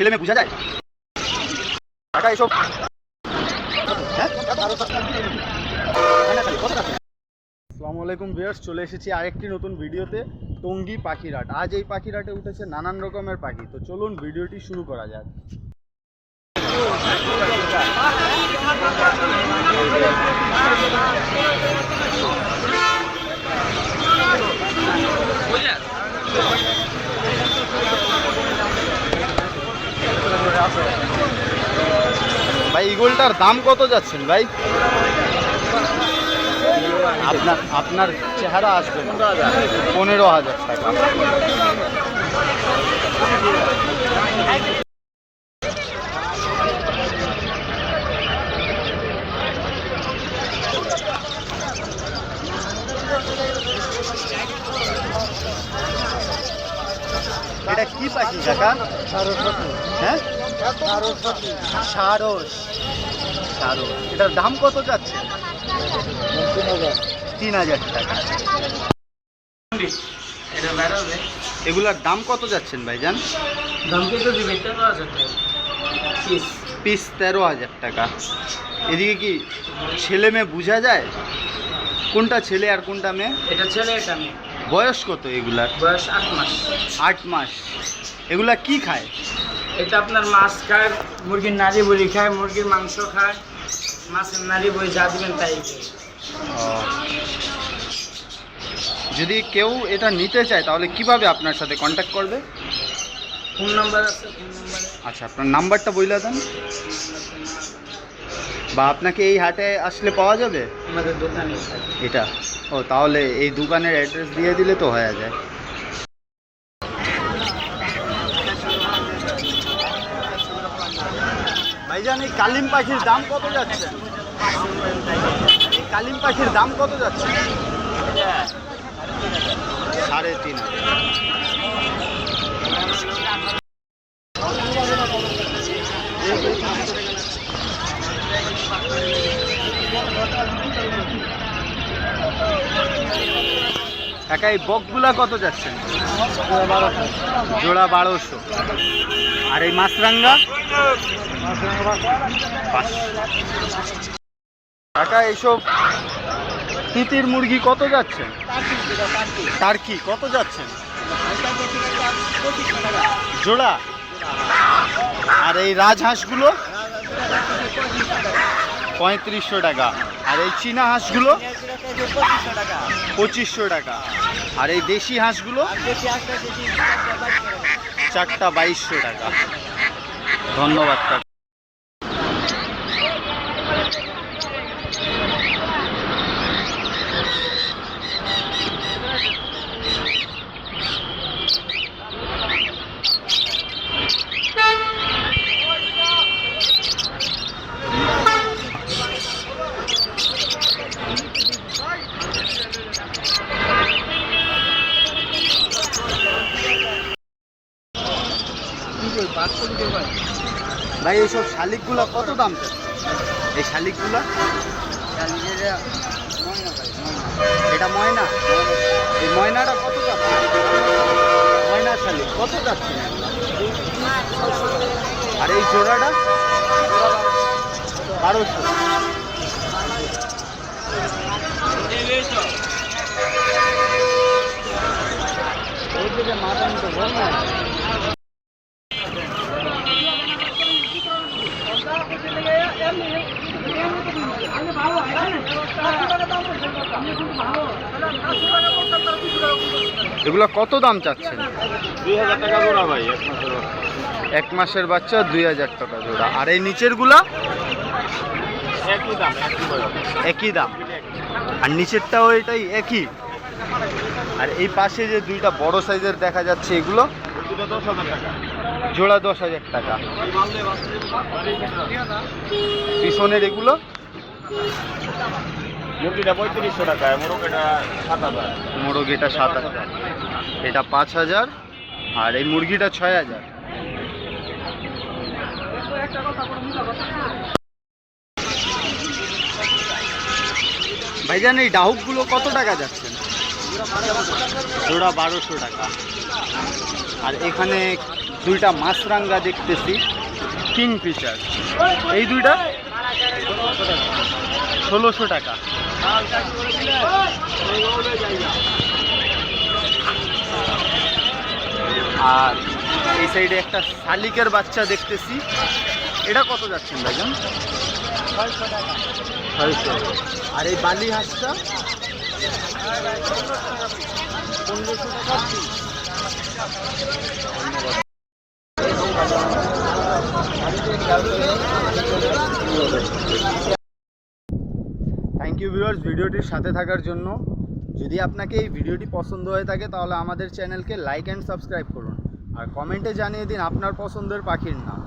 ছেলে মেয়ে যায়? টাকা এসব আসসালামাইকুম ভিউয়ার্স, চলে এসেছি আরেকটি নতুন ভিডিওতে, টঙ্গী পাখিরাট। আজ এই পাখিরাটে উঠেছে নানান রকমের পাখি। তো চলুন ভিডিওটি শুরু করা যাক। ভাই, ইগলটার দাম কত যাচ্ছেন ভাই? আপনার আপনার চেহারা আসবে পনেরো হাজার টাকা। এটা কি পাখি, কাকা? হ্যাঁ? সারস। সারস। এটার দাম কত যাচ্ছে? তিন হাজার টাকা। এগুলার দাম কত যাচ্ছেন ভাইজান? দাম কিন্তু তেরো হাজার টাকা। পিস। পিস তেরো হাজার টাকা। এদিকে কি ছেলে মেয়ে বোঝা যায়? কোনটা ছেলে আর কোনটা মেয়ে? এটা ছেলে এটা মেয়ে। বয়স কত এগুলার? বয়স আট মাস। আট মাস। এগুলা কি খায়? এটা আপনার মাছ খায় মুরগির নাড়ি বড়ি খায় মুরগির মাংস খায় মাছের নাড়ি বড়ি যা দিবেন তাই। যদি কেউ এটা নিতে চায় তাহলে কীভাবে আপনার সাথে কন্ট্যাক্ট করবে? ফোন নাম্বার আছে ফোন নাম্বারে। আচ্ছা আপনার নাম্বারটা বইলা দেন। বা আপনাকে এই হাটে আসলে পাওয়া যাবে? আমাদের দোকানে। এটা। ও তাহলে এই দোকানের অ্যাড্রেস দিয়ে দিলে তো হয়ে যায়। ভাইজান, এই কালিম পাখির দাম কত যাচ্ছে? এই কালিম পাখির দাম কত যাচ্ছে? সাড়ে তিন এই বকগুলা কত যাচ্ছেন জোড়া বারোশো। আর এই মাছরাঙ্গা। কাকা, এইসব তিতির মুরগি কত যাচ্ছে? টার্কি, কত যাচ্ছেন জোড়া? আর এই রাজহাঁসগুলো? পঁয়ত্রিশশো টাকা। আর এই চীনা হাঁসগুলো? পঁচিশশো টাকা। আর এই দেশি হাঁসগুলো? চারটা বাইশশো টাকা। ধন্যবাদ ভাই। এইসব শালিকগুলো কত দাম? এই শালিকগুলা? এটা ময়না। এই ময়নাটা কত যাচ্ছে ময়না শালিক, কত যাচ্ছে? আর এই জোড়াটা? বারোশো। মাথা নিতে বল না। এগুলো কত দাম চাচ্ছেন? এক মাসের বাচ্চা। দুই হাজার টাকা জোড়া। আর এই নিচেরগুলা একই দাম। আর নিচেরটাও এটাই একই? আর এই পাশে যে দুইটা বড় সাইজের দেখা যাচ্ছে এগুলো? জোড়া দশ হাজার টাকা। পিছনের এগুলো? মুরগিটা পঁয়ত্রিশশো টাকা মোরগেটা সাত হাজার। মোরগ এটা সাত হাজার। এটা পাঁচ হাজার আর এই মুরগিটা ছয় হাজার। ভাইজান এই ডাহুকগুলো কত টাকা যাচ্ছেন জোড়া বারোশো টাকা। আর এখানে দুইটা মাছরাঙ্গা দেখতেছি। কিংফিশার। এই দুইটা? ষোলোশো টাকা। আর এই সাইডে একটা শালিকের বাচ্চা দেখতেছি। এটা কত যাচ্ছেন ভাইজান? আর এই বালি হাঁসটা? পনেরোশো টাকা। piece। ইউ ভিউয়ার্স ভিডিওটির সাথে থাকার জন্য যদি আপনাকে এই ভিডিওটি পছন্দ হয়ে থাকে, তাহলে আমাদের চ্যানেলকে লাইক অ্যান্ড সাবস্ক্রাইব করুন। আর কমেন্টে জানিয়ে দিন আপনার পছন্দের পাখির নাম।